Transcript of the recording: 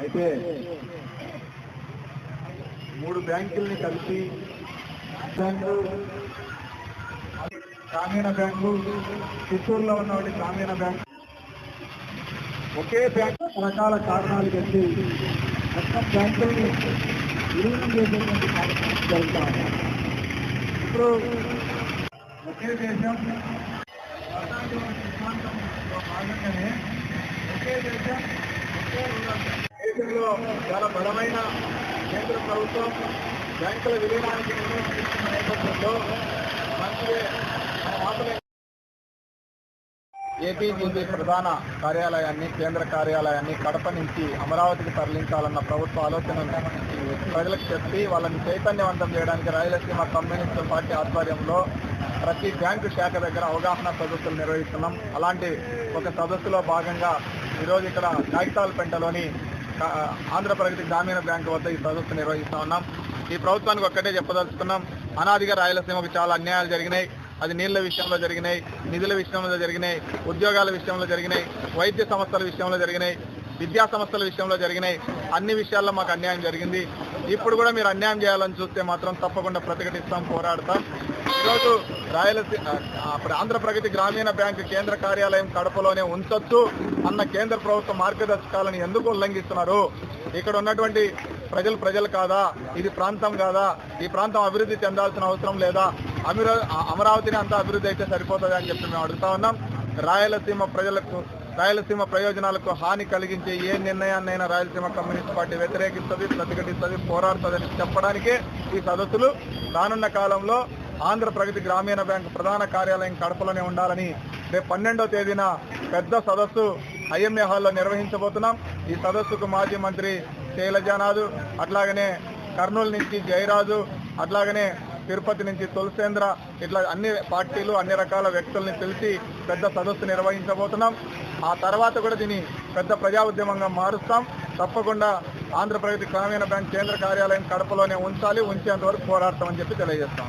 అయితే మూడు బ్యాంకుల్ని కలిపి బ్యాంకు గ్రామీణ బ్యాంకు చిత్తూరులో ఉన్నటువంటి గ్రామీణ బ్యాంకు. ఒకే బ్యాంకు రకాల కారణాలు పెట్టి మొత్తం బ్యాంకుల్ని విలీనం చేసేటువంటి కార్యక్రమం జరుగుతా ఇప్పుడు ఒకే దేశం భాగంగానే ఒకే దేశం ఒకే రూరల్ చాలా బలమైన కేంద్ర ప్రభుత్వం బ్యాంకుల విలీనానికి నిర్ణయం తీసుకున్న నేపథ్యంలో మంత్రి మన మాటలే ఏపీజీబీ ప్రధాన కార్యాలయాన్ని కేంద్ర కార్యాలయాన్ని కడప నుంచి అమరావతికి తరలించాలన్న ప్రభుత్వ ఆలోచనను ప్రజలకు చెప్పి వాళ్ళని చైతన్యవంతం చేయడానికి రాయలసీమ కమ్యూనిస్ట్ పార్టీ ఆధ్వర్యంలో ప్రతి బ్యాంకు శాఖ దగ్గర అవగాహన సదస్సులు నిర్వహిస్తున్నాం. అలాంటి ఒక సదస్సులో భాగంగా ఈరోజు ఇక్కడ కాగితాలపెంటలోని కా- ఆంధ్రప్రగతి గ్రామీణ బ్యాంకు వద్ద ఈ సదస్సు నిర్వహిస్తా ఉన్నాం. ఈ ప్రభుత్వానికి ఒక్కటే చెప్పదలుచుకున్నాం. అనాదిగా రాయలసీమకు చాలా అన్యాయాలు జరిగినాయి. అది నీళ్ళ విషయంలో జరిగినాయి నిధుల విషయంలో జరిగినాయి ఉద్యోగాల విషయంలో జరిగినాయి వైద్య సంస్థల విషయంలో జరిగినాయి విద్యా సంస్థల విషయంలో జరిగినాయి. అన్ని విషయాల్లో మాకు అన్యాయం జరిగింది. ఇప్పుడు కూడా మీరు అన్యాయం చేయాలని చూస్తే మాత్రం తప్పకుండా ప్రతిఘటిస్తాం పోరాడతాం. ఈరోజు రాయలసీమ అప్పుడు ఆంధ్రప్రగతి గ్రామీణ బ్యాంకు కేంద్ర కార్యాలయం కడపలోనే ఉంచొచ్చు అన్న కేంద్ర ప్రభుత్వ మార్గదర్శకాలను ఎందుకు ఉల్లంఘిస్తున్నారు? ఇక్కడ ఉన్నటువంటి ప్రజలు ప్రజలు కాదా? ఇది ప్రాంతం కాదా? ఈ ప్రాంతం అభివృద్ధి చెందాల్సిన అవసరం లేదా? అమిర అమరావతిని అంతా అభివృద్ధి అయితే సరిపోతుంది అని చెప్పి మేము అడుగుతా ఉన్నాం. రాయలసీమ ప్రజలకు రాయలసీమ ప్రయోజనాలకు హాని కలిగించే ఏ నిర్ణయాన్నైనా రాయలసీమ కమ్యూనిస్ట్ పార్టీ వ్యతిరేకిస్తుంది ప్రతిఘటిస్తుంది పోరాడుతుందని చెప్పడానికే ఈ సదస్సులు రానున్న కాలంలో ఆంధ్ర ప్రగతి గ్రామీణ బ్యాంకు ప్రధాన కార్యాలయం కడపలోనే ఉండాలని రేపు పన్నెండో తేదీన పెద్ద సదస్సు ఐఎంఏ హాల్లో నిర్వహించబోతున్నాం. ఈ సదస్సుకు మాజీ మంత్రి శైలజానాథు అట్లాగనే కర్నూలు నుంచి జయరాజు అట్లాగనే తిరుపతి నుంచి తులసేంద్ర ఇట్లా అన్ని పార్టీలు అన్ని రకాల వ్యక్తుల్ని పిలిచి పెద్ద సదస్సు నిర్వహించబోతున్నాం. ఆ తర్వాత కూడా దీన్ని పెద్ద ప్రజా ఉద్యమంగా మారుస్తాం. తప్పకుండా ఆంధ్రప్రగతి గ్రామీణ బ్యాంక్ కేంద్ర కార్యాలయం కడపలోనే ఉంచాలి ఉంచేంత వరకు పోరాడతామని చెప్పి తెలియజేస్తాం